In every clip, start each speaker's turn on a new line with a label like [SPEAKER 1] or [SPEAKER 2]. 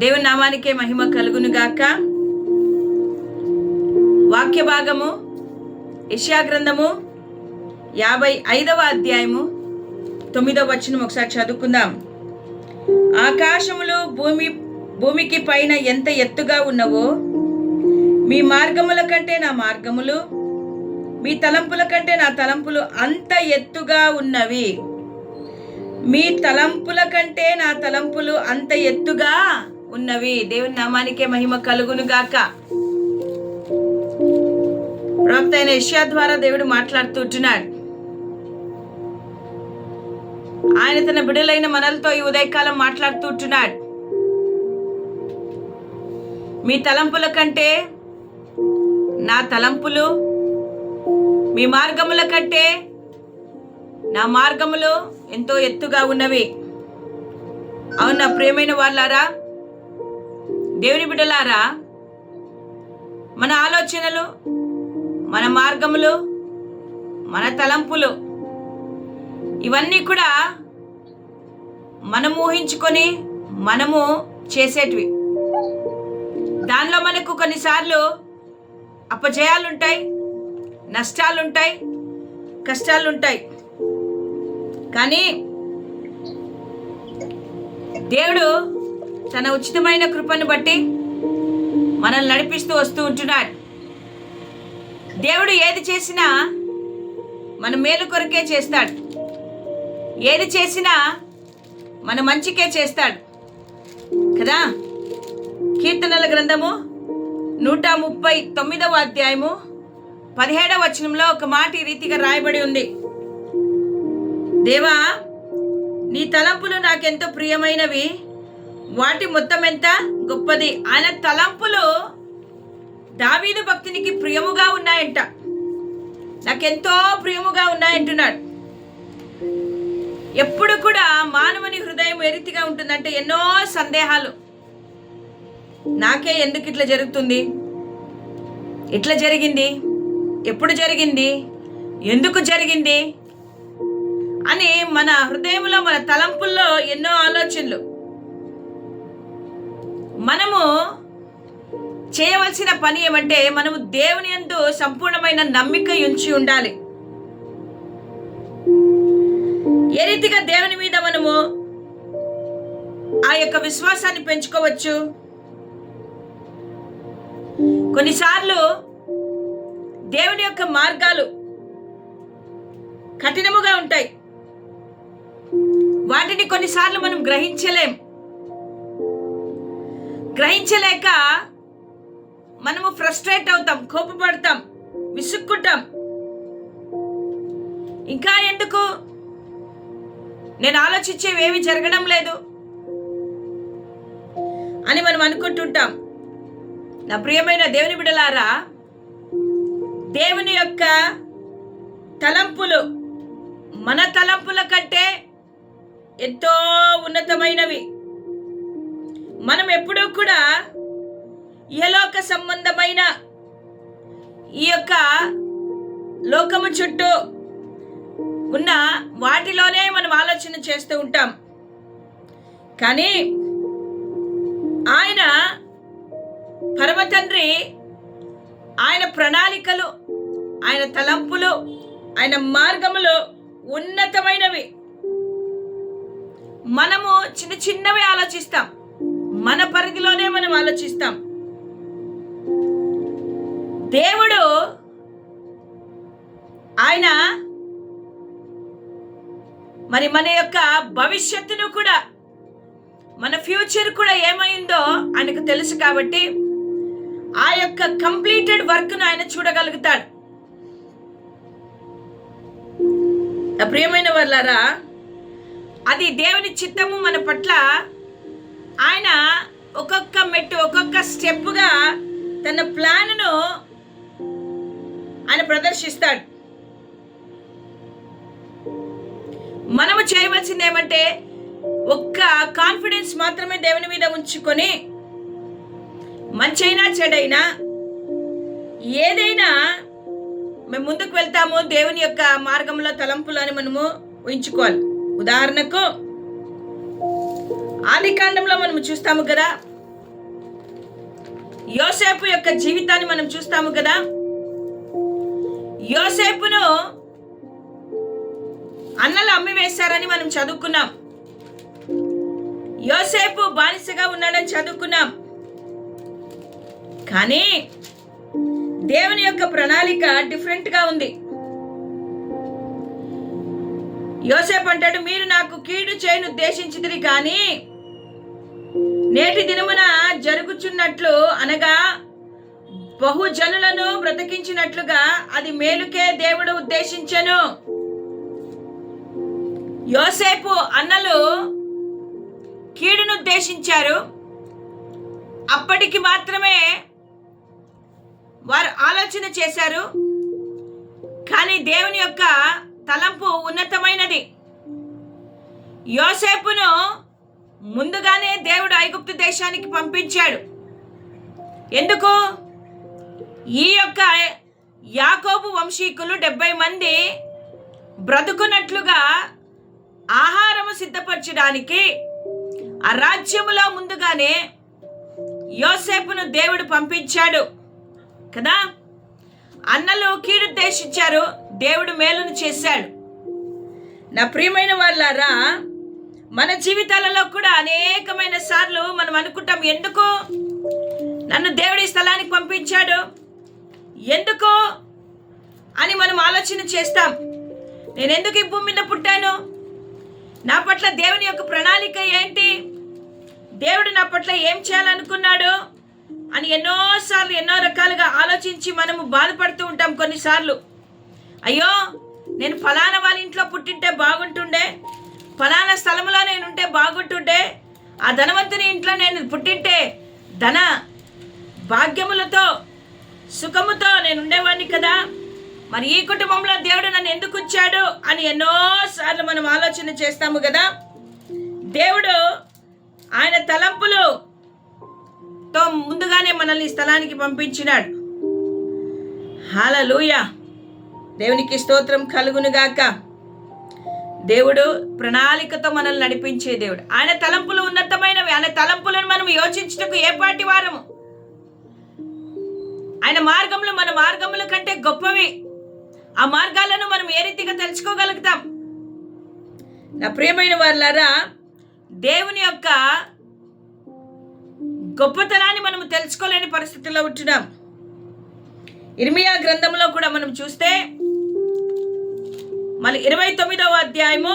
[SPEAKER 1] దేవుని నామానికే మహిమ కలుగును గాక వాక్య భాగము గ్రంథము యాభై ఐదవ అధ్యాయము తొమ్మిదవ వచనం ఒకసారి చదువుకుందాం. ఆకాశములు భూమి భూమికి పైన ఎంత ఎత్తుగా ఉన్నవో మీ మార్గముల కంటే నా మార్గములు మీ తలంపుల కంటే నా తలంపులు అంత ఎత్తుగా ఉన్నవి. మీ తలంపుల కంటే నా తలంపులు అంత ఎత్తుగా ఉన్నవి. దేవుని నామానికే మహిమ కలుగును గాక ప్రవక్త అయిన ఇషియా ద్వారా దేవుడు మాట్లాడుతుంటున్నాడు ఆయన తన బిడలైన మనలతో ఈ ఉదయకాలం మాట్లాడుతుంటున్నాడు మీ తలంపుల కంటే నా తలంపులు మీ మార్గముల కంటే నా మార్గములు ఎంతో ఎత్తుగా ఉన్నవి. అవునా ప్రేమైన వాళ్ళారా? దేవుని బిడ్డలారా మన ఆలోచనలు మన మార్గములు మన తలంపులు ఇవన్నీ కూడా మనం ఊహించుకొని మనము చేసేటివి. దానిలో మనకు కొన్నిసార్లు అపజయాలుంటాయి నష్టాలుంటాయి కష్టాలుంటాయి. కానీ దేవుడు తన ఉచితమైన కృపను బట్టి మనల్ని నడిపిస్తూ వస్తూ ఉంటున్నాడు. దేవుడు ఏది చేసినా మన మేలు కొరకే చేస్తాడు. ఏది చేసినా మన మంచికే చేస్తాడు. కదా? కీర్తనల గ్రంథము నూట ముప్పై తొమ్మిదవ అధ్యాయము పదిహేడవ వచనంలో ఒక మాట ఈ రీతిగా రాయబడి ఉంది. దేవా నీ తలంపులు నాకెంతో ప్రియమైనవి. వాటి మొత్తం ఎంత? గొప్పది. ఆయన తలంపులు దావీదు భక్తునికి ప్రియముగా ఉన్నాయంట. నాకెంతో ప్రియముగా ఉన్నాయంటున్నాడు. ఎప్పుడు కూడా మానవుని హృదయం ఏ రీతిగా ఉంటుందంటే ఎన్నో సందేహాలు. నాకే ఎందుకు ఇట్లా జరుగుతుంది? ఇట్లా జరిగింది? ఎప్పుడు జరిగింది? ఎందుకు జరిగింది? అని మన హృదయంలో మన తలంపుల్లో ఎన్నో ఆలోచనలు. మనము చేయవలసిన పని ఏమంటే మనము దేవుని ఎందు సంపూర్ణమైన నమ్మిక ఉంచి ఉండాలి. ఏ రీతిగా దేవుని మీద మనము ఆ యొక్క విశ్వాసాన్ని పెంచుకోవచ్చు? కొన్నిసార్లు దేవుని యొక్క మార్గాలు కఠినముగా ఉంటాయి. వాటిని కొన్నిసార్లు మనం గ్రహించలేం. గ్రహించలేక మనము ఫ్రస్ట్రేట్ అవుతాం కోపపడతాం విసుక్కుంటాం. ఇంకా ఎందుకు? నేను ఆలోచించేవేవి జరగడం లేదు అని మనం అనుకుంటుంటాం. నా ప్రియమైన దేవుని బిడలారా దేవుని యొక్క తలంపులు మన తలంపుల కంటే ఎంతో ఉన్నతమైనవి. మనం ఎప్పుడూ కూడా యలోక సంబంధమైన ఈ యొక్క లోకము చుట్టూ ఉన్న వాటిలోనే మనం ఆలోచన చేస్తూ ఉంటాం. కానీ ఆయన పరమతండ్రి ఆయన ప్రణాళికలు ఆయన తలంపులు ఆయన మార్గములు ఉన్నతమైనవి. మనము చిన్న చిన్నవి ఆలోచిస్తాం. మన పరిధిలోనే మనం ఆలోచిస్తాం. దేవుడు ఆయన మరి మన యొక్క భవిష్యత్తును కూడా మన ఫ్యూచర్ కూడా ఏమైందో ఆయనకు తెలుసు కాబట్టి ఆ యొక్క కంప్లీటెడ్ వర్క్ను ఆయన చూడగలుగుతాడు. ప్రియమైన వాళ్ళారా అది దేవుని చిత్తము మన పట్ల ఆయన ఒక్కొక్క మెట్టు ఒక్కొక్క స్టెప్గా తన ప్లాన్ను ఆయన ప్రదర్శిస్తాడు. మనము చేయవలసింది ఏమంటే ఒక్క కాన్ఫిడెన్స్ మాత్రమే దేవుని మీద ఉంచుకొని మంచైనా చెడైనా ఏదైనా మేము ముందుకు వెళ్తాము దేవుని యొక్క మార్గంలో తలంపులు అని మనము ఊహించుకోవాలి. ఉదాహరణకు ఆది కాండంలో మనం చూస్తాము కదా. యోసేపు యొక్క జీవితాన్ని మనం చూస్తాము కదా. యోసేపును అన్నలు అమ్మివేశారని మనం చదువుకున్నాం. యోసేపు బానిసగా ఉన్నాడని చదువుకున్నాం. కానీ దేవుని యొక్క ప్రణాళిక డిఫరెంట్గా ఉంది. యోసేపు అంటాడు మీరు నాకు కీడు చేయను ఉద్దేశించింది కానీ నేటి దినమున జరుగుచున్నట్లు అనగా బహుజనులను బ్రతికించినట్లుగా అది మేలుకే దేవుడు ఉద్దేశించను. యోసేపు అన్నలు కీడును ఉద్దేశించారు అప్పటికి మాత్రమే వారు ఆలోచన చేశారు. కానీ దేవుని యొక్క తలంపు ఉన్నతమైనది. యోసేపును ముందుగానే దేవుడు ఐగుప్తు దేశానికి పంపించాడు. ఎందుకు? ఈ యొక్క యాకోబు వంశీకులు డెబ్బై మంది బ్రతుకున్నట్లుగా ఆహారము సిద్ధపరచడానికి ఆ రాజ్యములో ముందుగానే యోసేపును దేవుడు పంపించాడు. కదా? అన్నలు కీడుద్దేశించారు దేవుడు మేలును చేశాడు. నా ప్రియమైన వాళ్ళారా మన జీవితాలలో కూడా అనేకమైన సార్లు మనం అనుకుంటాం ఎందుకు నన్ను దేవుడి స్థలానికి పంపించాడు? ఎందుకు? అని మనం ఆలోచన చేస్తాం. నేను ఎందుకు ఈ భూమి మీద పుట్టాను? నా పట్ల దేవుని యొక్క ప్రణాళిక ఏంటి? దేవుడు నా పట్ల ఏం చేయాలనుకున్నాడు? అని ఎన్నోసార్లు ఎన్నో రకాలుగా ఆలోచించి మనము బాధపడుతూ ఉంటాం కొన్నిసార్లు. అయ్యో నేను ఫలానా వాళ్ళ ఇంట్లో పుట్టింటే బాగుంటుండే ఫలానా స్థలంలో నేను ఉంటే బాగుంటుండే. ఆ ధనవంతుని ఇంట్లో నేను పుట్టింటే ధన భాగ్యములతో సుఖముతో నేను ఉండేవాడిని కదా. మరి ఈ కుటుంబంలో దేవుడు నన్ను ఎందుకు వచ్చాడు అని ఎన్నోసార్లు మనం ఆలోచన చేస్తాము కదా. దేవుడు ఆయన తలంపులు తో ముందుగానే మనల్ని ఈ స్థలానికి పంపించినాడు. హాలూయ దేవునికి స్తోత్రం కలుగునుగాక. దేవుడు ప్రణాళికతో మనల్ని నడిపించే దేవుడు. ఆయన తలంపులు ఉన్నతమైనవి. ఆయన తలంపులను మనం యోచించుటకు ఏ వారము? ఆయన మార్గములు మన మార్గముల కంటే గొప్పవి. ఆ మార్గాలను మనం ఏ రీతిగా తెలుసుకోగలుగుతాం నా ప్రియమైన వాళ్ళారా దేవుని యొక్క గొప్పతనాన్ని మనం తెలుసుకోలేని పరిస్థితిలో ఉంటున్నాం. ఇర్మియా గ్రంథంలో కూడా మనం చూస్తే మళ్ళీ ఇరవై తొమ్మిదవ అధ్యాయము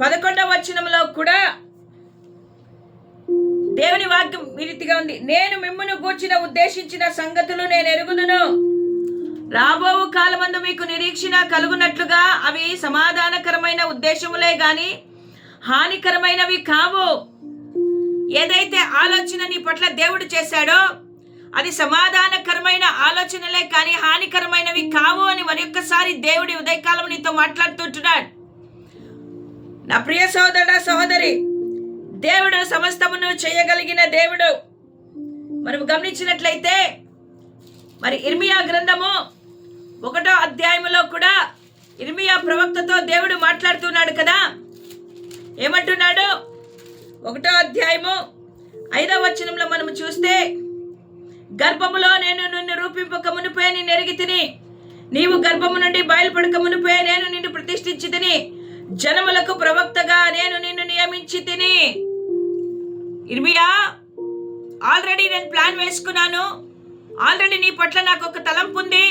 [SPEAKER 1] పదకొండవ వచనంలో కూడా దేవుని వాక్యం ఈ రీతిగా ఉంది. నేను మిమ్మల్ని కూర్చిన ఉద్దేశించిన సంగతులు నేను ఎరుగుదును. రాబో కాలమందు మీకు నిరీక్షణ కలుగునట్లుగా అవి సమాధానకరమైన ఉద్దేశములే గాని హానికరమైనవి కావు. ఏదైతే ఆలోచన నీ పట్ల దేవుడు చేశాడో అది సమాధానకరమైన ఆలోచనలే కానీ హానికరమైనవి కావు అని మరొక్కసారి దేవుడి ఉదయకాలం నీతో మాట్లాడుతుంటున్నాడు. నా ప్రియ సోదర సహోదరి దేవుడు సమస్తమును చేయగలిగిన దేవుడు. మనం గమనించినట్లయితే మరి ఇర్మియా గ్రంథము ఒకటో అధ్యాయములో కూడా ఇర్మియా ప్రవక్తతో దేవుడు మాట్లాడుతున్నాడు కదా. ఏమంటున్నాడు? ఒకటో అధ్యాయము ఐదవ వచనంలో మనము చూస్తే గర్భములో నేను నిన్ను రూపింపక మునిపే నేను ఎరిగి తిని నీవు గర్భము నుండి బయలుపడక మునిపే నేను నిన్ను ప్రతిష్ఠించి తిని జనములకు ప్రవక్తగా నేను నిన్ను నియమించి తిని. ఇర్మియా ఆల్రెడీ నేను ప్లాన్ వేసుకున్నాను. ఆల్రెడీ నీ పట్ల నాకు ఒక తలంపు ఉంది.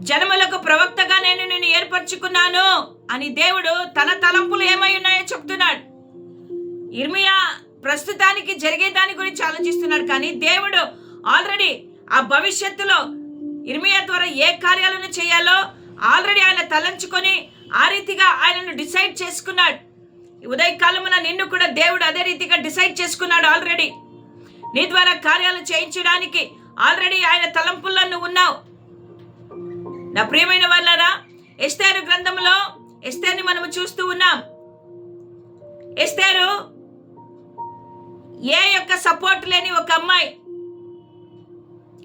[SPEAKER 1] జనములకు ప్రవక్తగా నేను నిన్ను ఏర్పరచుకున్నాను అని దేవుడు తన తలంపులు ఏమై ఉన్నాయో చెప్తున్నాడు. ఇర్మియా ప్రస్తుతానికి జరిగే దాని గురించి ఆలోచిస్తున్నాడు కానీ దేవుడు ఆల్రెడీ ఆ భవిష్యత్తులో ఇర్మియా ద్వారా ఏ కార్యాలను చేయాలో ఆల్రెడీ ఆయన తలంచుకొని ఆ రీతిగా ఆయనను డిసైడ్ చేసుకున్నాడు. ఉదయకాలమున నిన్ను కూడా దేవుడు అదే రీతిగా డిసైడ్ చేసుకున్నాడు ఆల్రెడీ. నీ ద్వారా కార్యాలు చేయించడానికి ఆల్రెడీ ఆయన తలంపుల్లో నువ్వు ఉన్నావు. నా ప్రియమైన వాళ్ళరా ఎస్తేరు గ్రంథంలో ఎస్తేర్ని మనము చూస్తూ ఉన్నాం. ఎస్తేరు ఏ యొక్క సపోర్ట్ లేని ఒక అమ్మాయి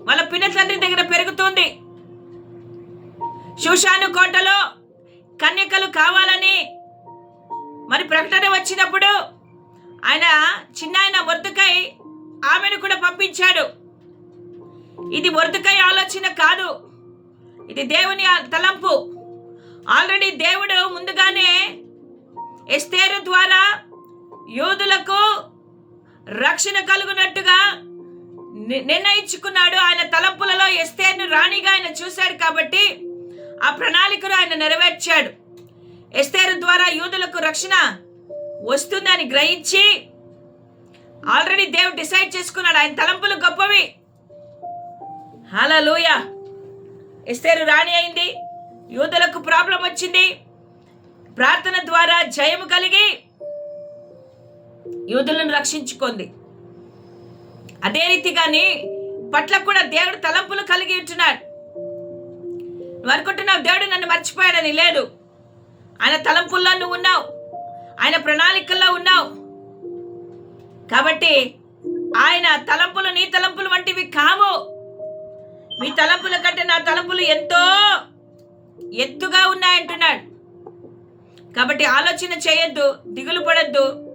[SPEAKER 1] వాళ్ళ పిన్న తండ్రి దగ్గర పెరుగుతుంది. శుషాను కోటలో కన్యకలు కావాలని మరి ప్రకటన వచ్చినప్పుడు ఆయన చిన్న ఆయన మొర్దుకై ఆమెను కూడా పంపించాడు. ఇది మొరదకై ఆలోచన కాదు. ఇది దేవుని తలంపు. ఆల్రెడీ దేవుడు ముందుగానే ఎస్తేరు ద్వారా యోధులకు రక్షణ కలుగునట్టుగా నిర్ణయించుకున్నాడు. ఆయన తలంపులలో ఎస్తేర్ను రాణిగా ఆయన చూశాడు కాబట్టి ఆ ప్రణాళికను ఆయన నెరవేర్చాడు. ఎస్తేరు ద్వారా యూదులకు రక్షణ వస్తుందని గ్రహించి ఆల్రెడీ దేవుడు డిసైడ్ చేసుకున్నాడు. ఆయన తలంపులు గొప్పవి. హలలుయ ఎస్తేరు రాణి అయింది. యూదులకు ప్రాబ్లం వచ్చింది. ప్రార్థన ద్వారా జయము కలిగి యూదులను రక్షించుకుంది. అదే రీతిగాని పట్ల కూడా దేవుడు తలంపులు కలిగి ఉంటున్నాడు. నువ్వు అనుకుంటున్నావు దేవుడు నన్ను మర్చిపోయాడని లేదు. ఆయన తలంపుల్లో నువ్వు ఉన్నావు. ఆయన ప్రణాళికల్లో ఉన్నావు. కాబట్టి ఆయన తలంపులు నీ తలంపులు వంటివి కావు. మీ తలంపుల కంటే నా తలంపులు ఎంతో ఎత్తుగా ఉన్నాయంటున్నాడు. కాబట్టి ఆలోచన చేయొద్దు దిగులు పడద్దు.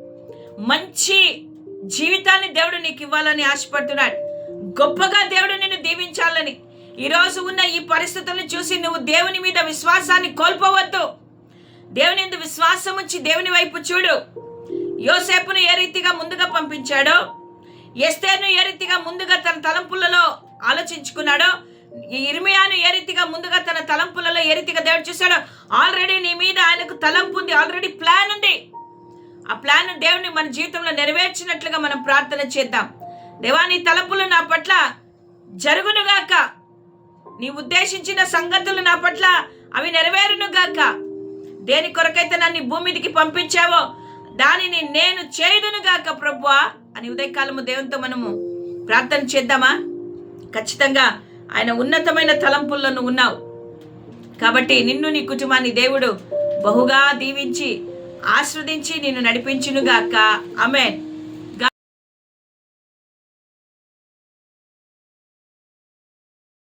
[SPEAKER 1] మంచి జీవితాన్ని దేవుడు నీకు ఇవ్వాలని ఆశపడుతున్నాడు. గొప్పగా దేవుడు నిన్ను దీవించాలని. ఈరోజు ఉన్న ఈ పరిస్థితులను చూసి నువ్వు దేవుని మీద విశ్వాసాన్ని కోల్పోవద్దు. దేవుని ఎందు విశ్వాసం ఉంచి దేవుని వైపు చూడు. యోసేపును ఏ రీతిగా ముందుగా పంపించాడో ఎస్తేను ఏ రీతిగా ముందుగా తన తలంపులలో ఆలోచించుకున్నాడో ఈ ఇర్మియాను ఏ రీతిగా ముందుగా తన తలంపులలో ఏ రీతిగా దేవుడు చూశాడో ఆల్రెడీ నీ మీద ఆయనకు తలంపు ఉంది ఆల్రెడీ ప్లాన్ ఉంది. ఆ ప్లాన్ దేవుని మన జీవితంలో నెరవేర్చినట్లుగా మనం ప్రార్థన చేద్దాం. దేవా నీ తలపులు నా పట్ల జరుగునుగాక నీ ఉద్దేశించిన సంగతులు నా పట్ల అవి నెరవేరునుగాక దేని కొరకైతే నన్ను భూమిదికి పంపించావో దానిని నేను చేయుదునుగాక ప్రభువా అని ఉదయకాలము దేవునితో మనము ప్రార్థన చేద్దామా? ఖచ్చితంగా ఆయన ఉన్నతమైన తలంపుల్లో నువ్వు ఉన్నావు. కాబట్టి నిన్ను నీ కుటుంబాన్ని దేవుడు బహుగా దీవించి ఆస్వాదించి నిన్ను నడిపించునుగాక. అమెన్